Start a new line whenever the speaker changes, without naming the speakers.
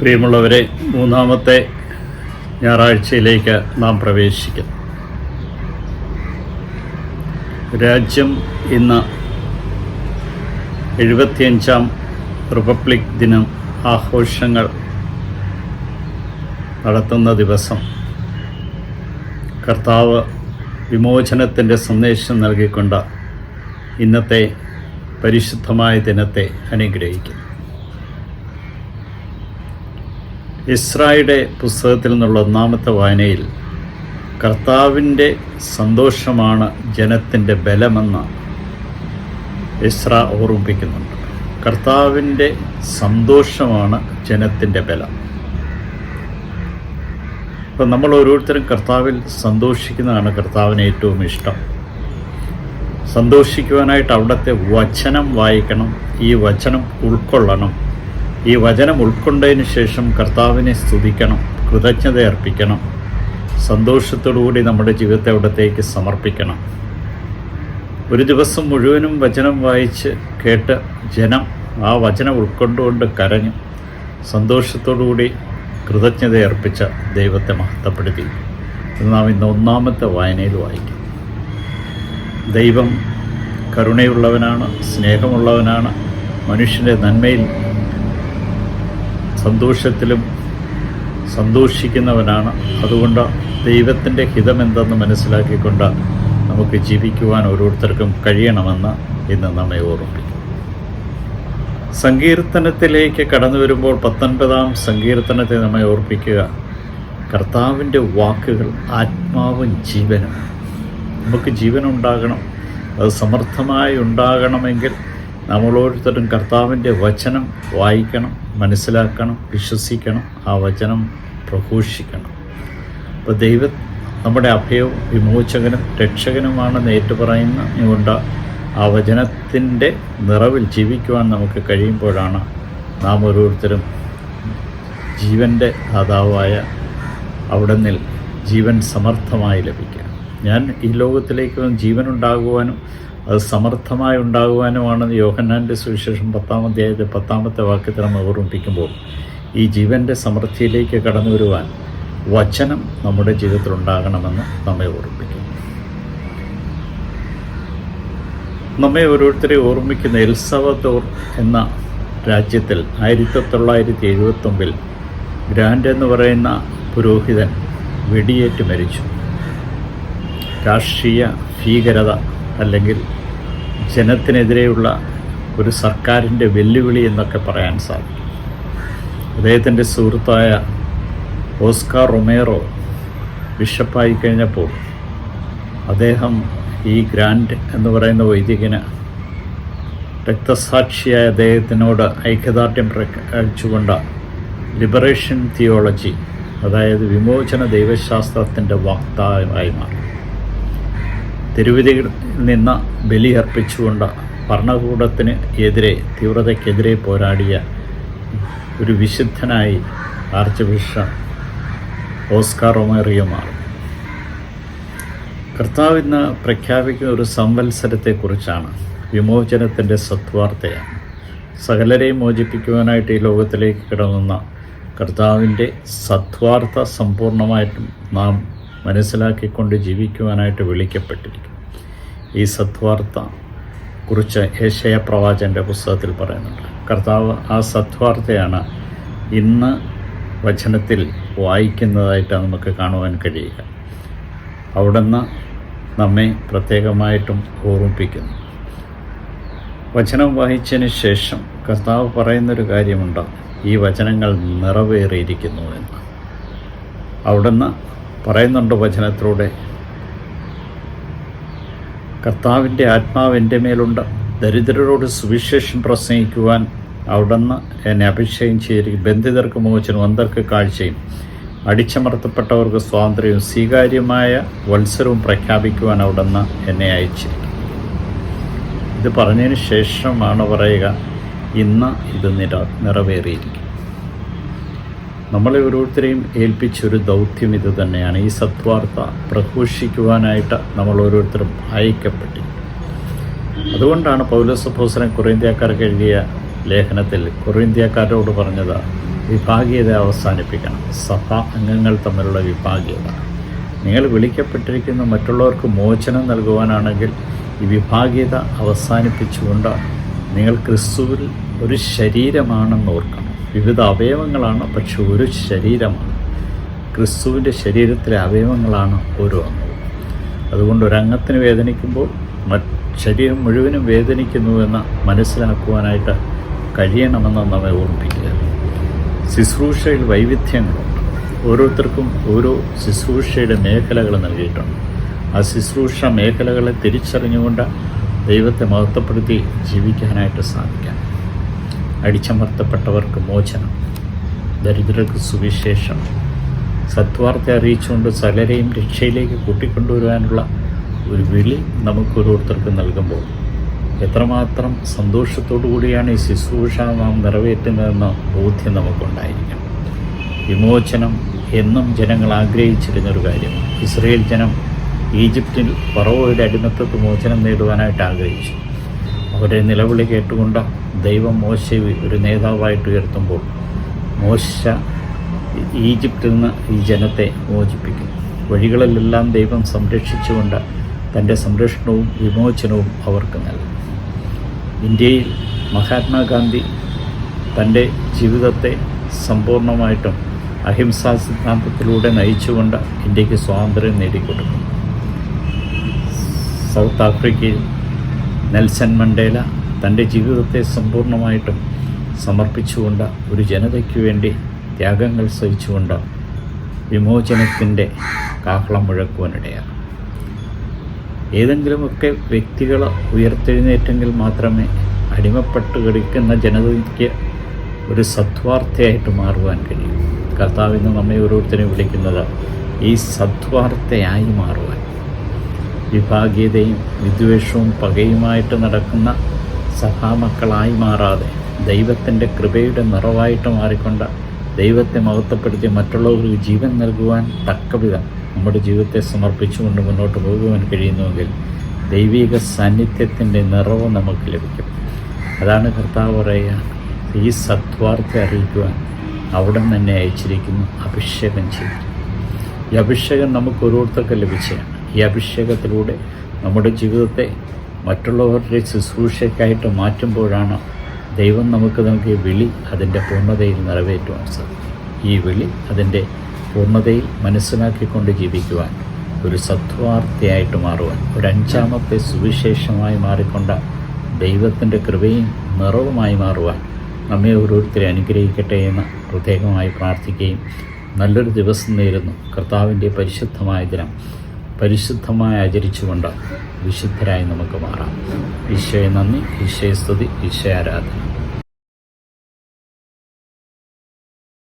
പ്രിയമുള്ളവരെ മൂന്നാമത്തെ ഞായറാഴ്ചയിലേക്ക് നാം പ്രവേശിക്കും. രാജ്യം ഇന്ന് എഴുപത്തിയഞ്ചാം റിപ്പബ്ലിക് ദിനം ആഘോഷങ്ങൾ നടത്തുന്ന ദിവസം. കർത്താവ് വിമോചനത്തിന്റെ സന്ദേശം നൽകിക്കൊണ്ട് ഇന്നത്തെ പരിശുദ്ധമായ ദിനത്തെ അനുഗ്രഹിക്കുന്നു. ഇസ്രായുടെ പുസ്തകത്തിൽ നിന്നുള്ള ഒന്നാമത്തെ വായനയിൽ കർത്താവിന്റെ സന്തോഷമാണ് ജനത്തിന്റെ ബലമെന്ന് ഇസ്ര ഓർമ്മിപ്പിക്കുന്നുണ്ട്. കർത്താവിന്റെ സന്തോഷമാണ് ജനത്തിന്റെ ബലം. അപ്പം നമ്മൾ ഓരോരുത്തരും കർത്താവിൽ സന്തോഷിക്കുന്നതാണ് കർത്താവിന് ഏറ്റവും ഇഷ്ടം. സന്തോഷിക്കുവാനായിട്ട് അവിടുത്തെ വചനം വായിക്കണം ഈ വചനം ഉൾക്കൊള്ളണം. ഈ വചനം ഉൾക്കൊണ്ടതിന് ശേഷം കർത്താവിനെ സ്തുതിക്കണം കൃതജ്ഞത അർപ്പിക്കണം സന്തോഷത്തോടുകൂടി നമ്മുടെ ജീവിതത്തെ അവിടത്തേക്ക് സമർപ്പിക്കണം. ഒരു ദിവസം മുഴുവനും വചനം വായിച്ച് കേട്ട് ജനം ആ വചനം ഉൾക്കൊണ്ടുകൊണ്ട് കരഞ്ഞു സന്തോഷത്തോടുകൂടി കൃതജ്ഞത അർപ്പിച്ച ദൈവത്തെ മഹത്വപ്പെടുത്തി. നാം ഇന്ന് ഒന്നാമത്തെ വായനയിൽ വായിക്കും. ദൈവം കരുണയുള്ളവനാണ് സ്നേഹമുള്ളവനാണ് മനുഷ്യന്റെ നന്മയിൽ സന്തോഷത്തിലും സന്തോഷിക്കുന്നവനാണ്. അതുകൊണ്ട് ദൈവത്തിന്റെ ഹിതമെന്തെന്ന് മനസ്സിലാക്കിക്കൊണ്ട് നമുക്ക് ജീവിക്കുവാൻ ഓരോരുത്തർക്കും കഴിയണമെന്ന് ഇന്ന് നമ്മെ ഓർമ്മിപ്പിക്കും സങ്കീർത്തനത്തിലേക്ക് കടന്നു വരുമ്പോൾ പത്തൊൻപതാം സങ്കീർത്തനത്തെ നമ്മെ ഓർപ്പിക്കുക കർത്താവിന്റെ വാക്കുകൾ ആത്മാവും ജീവനും നമുക്ക് ജീവനുണ്ടാകണം. അത് സമർത്ഥമായി ഉണ്ടാകണമെങ്കിൽ നമ്മൾ ഓരോരുത്തരും കർത്താവിന്റെ വചനം വായിക്കണം മനസ്സിലാക്കണം വിശ്വസിക്കണം ആ വചനം പ്രഘോഷിക്കണം. അപ്പോൾ ദൈവ നമ്മുടെ അഭയവും വിമോചകനും രക്ഷകനുമാണെന്ന് ഏറ്റുപറയുന്ന കൊണ്ട് ആ വചനത്തിന്റെ നിറവിൽ ജീവിക്കുവാൻ നമുക്ക് കഴിയുമ്പോഴാണ് നാം ഓരോരുത്തരും ജീവന്റെ ദാതാവായ അവിടുന്നിൽ ജീവൻ സമർത്ഥമായി ലഭിക്കുക. ഞാൻ ഈ ലോകത്തിലേക്ക് ജീവനുണ്ടാകുവാനും അത് സമർത്ഥമായി ഉണ്ടാകുവാനുമാണ് യോഹന്നാന്റെ സുവിശേഷം പത്താം അധ്യായത്തെ പത്താമത്തെ വാക്യത്തിൽ നമ്മൾ ഓർമ്മിപ്പിക്കുമ്പോൾ ഈ ജീവന്റെ സമൃദ്ധിയിലേക്ക് കടന്നു വരുവാൻ വചനം നമ്മുടെ ജീവിതത്തിൽ ഉണ്ടാകണമെന്ന് നമ്മെ ഓർമ്മിപ്പിക്കും നമ്മെ ഓരോരുത്തരെ ഓർമ്മിക്കുന്ന എൽസവത്തോർ എന്ന രാജ്യത്തിൽ ആയിരത്തി തൊള്ളായിരത്തി എഴുപത്തൊമ്പതിൽ ഗ്രാൻഡ് എന്ന് പറയുന്ന പുരോഹിതൻ വെടിയേറ്റ് മരിച്ചു. രാഷ്ട്രീയ ഭീകരത അല്ലെങ്കിൽ ജനത്തിനെതിരെയുള്ള ഒരു സർക്കാരിന്റെ വെല്ലുവിളി എന്നൊക്കെ പറയാൻ സാധിക്കും. അദ്ദേഹത്തിന്റെ സുഹൃത്തായ ഓസ്കാർ റൊമേറോ ബിഷപ്പായി കഴിഞ്ഞപ്പോൾ അദ്ദേഹം ഈ ഗ്രാൻഡ് എന്ന് പറയുന്ന വൈദികന് രക്തസാക്ഷിയായ അദ്ദേഹത്തിനോട് ഐക്യദാർഢ്യം പ്രഖ്യാപിച്ചുകൊണ്ട് ലിബറേഷൻ തിയോളജി അതായത് വിമോചന ദൈവശാസ്ത്രത്തിന്റെ വക്താവായി മാറി. തെരുവിധിയിൽ നിന്ന് ബലി അർപ്പിച്ചുകൊണ്ട് ഭരണകൂടത്തിന് എതിരെ തീവ്രതയ്ക്കെതിരെ പോരാടിയ ഒരു വിശുദ്ധനായി ആർച്ച് ബിഷപ്പ് ഓസ്കാർ ഒമേറിയോ മാറി. കർത്താവ് ഇന്ന് പ്രഖ്യാപിക്കുന്ന ഒരു സംവത്സരത്തെക്കുറിച്ചാണ് വിമോചനത്തിന്റെ സത്വാർത്ഥയാണ് സകലരെയും മോചിപ്പിക്കുവാനായിട്ട് ഈ ലോകത്തിലേക്ക് കിടന്നുന്ന കർത്താവിന്റെ സത്വാർത്ഥ സമ്പൂർണമായിട്ടും നാം മനസ്സിലാക്കിക്കൊണ്ട് ജീവിക്കുവാനായിട്ട് വിളിക്കപ്പെട്ടിരിക്കും ഈ സത്വാർത്ത കുറിച്ച് ഏഷ്യ പ്രവാചന്റെ പുസ്തകത്തിൽ പറയുന്നുണ്ട്. കർത്താവ് ആ സത്വാർത്തയാണ് ഇന്ന് വചനത്തിൽ വായിക്കുന്നതായിട്ട് നമുക്ക് കാണുവാൻ കഴിയുക. അവിടുന്ന് നമ്മെ പ്രത്യേകമായിട്ടും ഓർമ്മിപ്പിക്കുന്നു. വചനം വായിച്ചതിന് ശേഷം കർത്താവ് പറയുന്നൊരു കാര്യമുണ്ട്. ഈ വചനങ്ങൾ നിറവേറിയിരിക്കുന്നു എന്ന്. അവിടുന്ന് പറയുന്നുണ്ട് വചനത്തിലൂടെ. കർത്താവിന്റെ ആത്മാവ് എന്റെ മേലുണ്ട്. ദരിദ്രരോട് സുവിശേഷം പ്രസംഗിക്കുവാൻ അവിടുന്ന് എന്നെ അഭിഷേകം ചെയ്തിരിക്കും ബന്ധിതർക്ക് മോചനം അന്തർക്ക് കാഴ്ചയും അടിച്ചമർത്തപ്പെട്ടവർക്ക് സ്വാതന്ത്ര്യവും സ്വീകാര്യമായ വത്സരവും പ്രഖ്യാപിക്കുവാൻ അവിടുന്ന് എന്നെ അയച്ചിരിക്കും ഇത് പറഞ്ഞതിന് ശേഷമാണ് പറയുക ഇന്ന് ഇത് നിറ നിറവേറിയിരിക്കും നമ്മളെ ഓരോരുത്തരെയും ഏൽപ്പിച്ചൊരു ദൗത്യം ഇത് തന്നെയാണ്. ഈ സത്വാർത്ത പ്രഘോഷിക്കുവാനായിട്ട് നമ്മൾ ഓരോരുത്തരും അയക്കപ്പെട്ടി. അതുകൊണ്ടാണ് പൗലസഭോസനം കുറേന്ത്യക്കാർക്ക് എഴുതിയ ലേഖനത്തിൽ കൊറിന്ത്യക്കാരോട് പറഞ്ഞത് വിഭാഗീയത അവസാനിപ്പിക്കണം. സഭ അംഗങ്ങൾ തമ്മിലുള്ള വിഭാഗീയത. നിങ്ങൾ വിളിക്കപ്പെട്ടിരിക്കുന്ന മറ്റുള്ളവർക്ക് മോചനം നൽകുവാനാണെങ്കിൽ ഈ വിഭാഗീയത അവസാനിപ്പിച്ചുകൊണ്ട് നിങ്ങൾ ക്രിസ്തുവിൽ ഒരു ശരീരമാണെന്ന് ഓർക്കണം. വിവിധ അവയവങ്ങളാണ് പക്ഷെ ഒരു ശരീരമാണ്. ക്രിസ്തുവിന്റെ ശരീരത്തിലെ അവയവങ്ങളാണ് ഓരോ അംഗവും. അതുകൊണ്ട് ഒരംഗത്തിന് വേദനിക്കുമ്പോൾ ശരീരം മുഴുവനും വേദനിക്കുന്നുവെന്ന് മനസ്സിലാക്കുവാനായിട്ട് കഴിയണമെന്ന് നമ്മെ ഓർമ്മിപ്പിക്കുക ശുശ്രൂഷയിൽ വൈവിധ്യങ്ങളുണ്ട്. ഓരോരുത്തർക്കും ഓരോ ശുശ്രൂഷയുടെ മേഖലകൾ നൽകിയിട്ടുണ്ട്. ആ ശുശ്രൂഷ മേഖലകളെ തിരിച്ചറിഞ്ഞുകൊണ്ട് ദൈവത്തെ മഹത്വപ്പെടുത്തി ജീവിക്കാനായിട്ട് സാധിക്കാം. അടിച്ചമർത്തപ്പെട്ടവർക്ക് മോചനം. ദരിദ്രർക്ക് സുവിശേഷം. സത്വാർത്ഥ അറിയിച്ചുകൊണ്ട് സകലരെയും രക്ഷയിലേക്ക് കൂട്ടിക്കൊണ്ടുവരാനുള്ള ഒരു വിളി നമുക്ക് ഓരോരുത്തർക്കും നൽകുമ്പോൾ. എത്രമാത്രം സന്തോഷത്തോടു കൂടിയാണ് ഈ ശുശ്രൂഷ നാം നിറവേറ്റുന്നതെന്ന ബോധ്യം നമുക്കുണ്ടായിരിക്കണം. വിമോചനം എന്നും ജനങ്ങൾ ആഗ്രഹിച്ചിരുന്നൊരു കാര്യം. ഇസ്രയേൽ ജനം ഈജിപ്തിൽ ഫറവോയുടെ അടിമത്തത്ത് മോചനം നേടുവാനായിട്ട് ആഗ്രഹിച്ചു. അവരെ നിലവിളി കേട്ടുകൊണ്ട് ദൈവം മോശ ഒരു നേതാവായിട്ട് ഉയർത്തുമ്പോൾ മോശ ഈജിപ്തിൽ നിന്ന് ഈ ജനത്തെ മോചിപ്പിക്കും. വഴികളിലെല്ലാം ദൈവം സംരക്ഷിച്ചുകൊണ്ട് തന്റെ സംരക്ഷണവും വിമോചനവും അവർക്ക് നൽകും. ഇന്ത്യയിൽ മഹാത്മാഗാന്ധി തന്റെ ജീവിതത്തെ സമ്പൂർണമായിട്ടും അഹിംസാ സിദ്ധാന്തത്തിലൂടെ നയിച്ചുകൊണ്ട് ഇന്ത്യയ്ക്ക് സ്വാതന്ത്ര്യം നേടിക്കൊടുക്കും. സൗത്ത് ആഫ്രിക്കയിൽ നെൽസൺ മണ്ടേല തന്റെ ജീവിതത്തെ സമ്പൂർണമായിട്ടും സമർപ്പിച്ചുകൊണ്ട് ഒരു ജനതയ്ക്ക് വേണ്ടി ത്യാഗങ്ങൾ സഹിച്ചുകൊണ്ട് വിമോചനത്തിന്റെ കാഹളം മുഴക്കുവാനിടയാണ് ഏതെങ്കിലുമൊക്കെ വ്യക്തികൾ ഉയർത്തെഴുന്നേറ്റെങ്കിൽ മാത്രമേ അടിമപ്പെട്ട് കിടക്കുന്ന ജനതയ്ക്ക് ഒരു സദ്വാർത്തയായിട്ട് മാറുവാൻ കഴിയും. കർത്താവ് ഇന്ന് നമ്മെ ഓരോരുത്തരെയും വിളിക്കുന്നത് ഈ സദ്വാർത്തയായി മാറുവാൻ. വിഭാഗീയതയും വിദ്വേഷവും പകയുമായിട്ട് നടക്കുന്ന സഭാമക്കളായി മാറാതെ ദൈവത്തിന്റെ കൃപയുടെ നിറവായിട്ട് മാറിക്കൊണ്ട് ദൈവത്തെ മഹത്വപ്പെടുത്തി മറ്റുള്ളവർക്ക് ജീവൻ നൽകുവാൻ തക്കവിധം നമ്മുടെ ജീവിതത്തെ സമർപ്പിച്ചുകൊണ്ട് മുന്നോട്ട് പോകുവാൻ കഴിയുന്നുവെങ്കിൽ ദൈവിക സാന്നിധ്യത്തിന്റെ നിറവ് നമുക്ക് ലഭിക്കും. അതാണ് കർത്താവ് പറയുക ഈ സത്വാർത്ഥ അറിയിക്കുവാൻ അവിടെ തന്നെ അയച്ചിരിക്കുന്നു അഭിഷേകം ചെയ്തു ഈ അഭിഷേകം നമുക്ക് ഓരോരുത്തർക്ക് ലഭിച്ചതാണ്. ഈ അഭിഷേകത്തിലൂടെ നമ്മുടെ ജീവിതത്തെ മറ്റുള്ളവരുടെ ശുശ്രൂഷയ്ക്കായിട്ട് മാറ്റുമ്പോഴാണ് ദൈവം നമുക്ക് നൽകിയ വിളി അതിന്റെ പൂർണതയിൽ നിറവേറ്റുവാൻ സാധിക്കും ഈ വിളി അതിന്റെ പൂർണതയിൽ മനസ്സിലാക്കിക്കൊണ്ട് ജീവിക്കുവാൻ ഒരു സത്വാർത്ഥയായിട്ട് മാറുവാൻ ഒരു അഞ്ചാമത്തെ സുവിശേഷമായി മാറിക്കൊണ്ട ദൈവത്തിന്റെ കൃപയും നിറവുമായി മാറുവാൻ നമ്മെ ഓരോരുത്തരെ അനുഗ്രഹിക്കട്ടെ എന്ന് പ്രത്യേകമായി പ്രാർത്ഥിക്കുകയും നല്ലൊരു ദിവസം നേരുന്നു. കർത്താവിന്റെ പരിശുദ്ധമായ ദിനം പരിശുദ്ധമായി ആചരിച്ചുകൊണ്ട് വിശുദ്ധരായി നമുക്ക് മാറാം. ഈശോയെ നന്ദി. ഈശോയെ സ്തുതി. ഈശോ ആരാധന.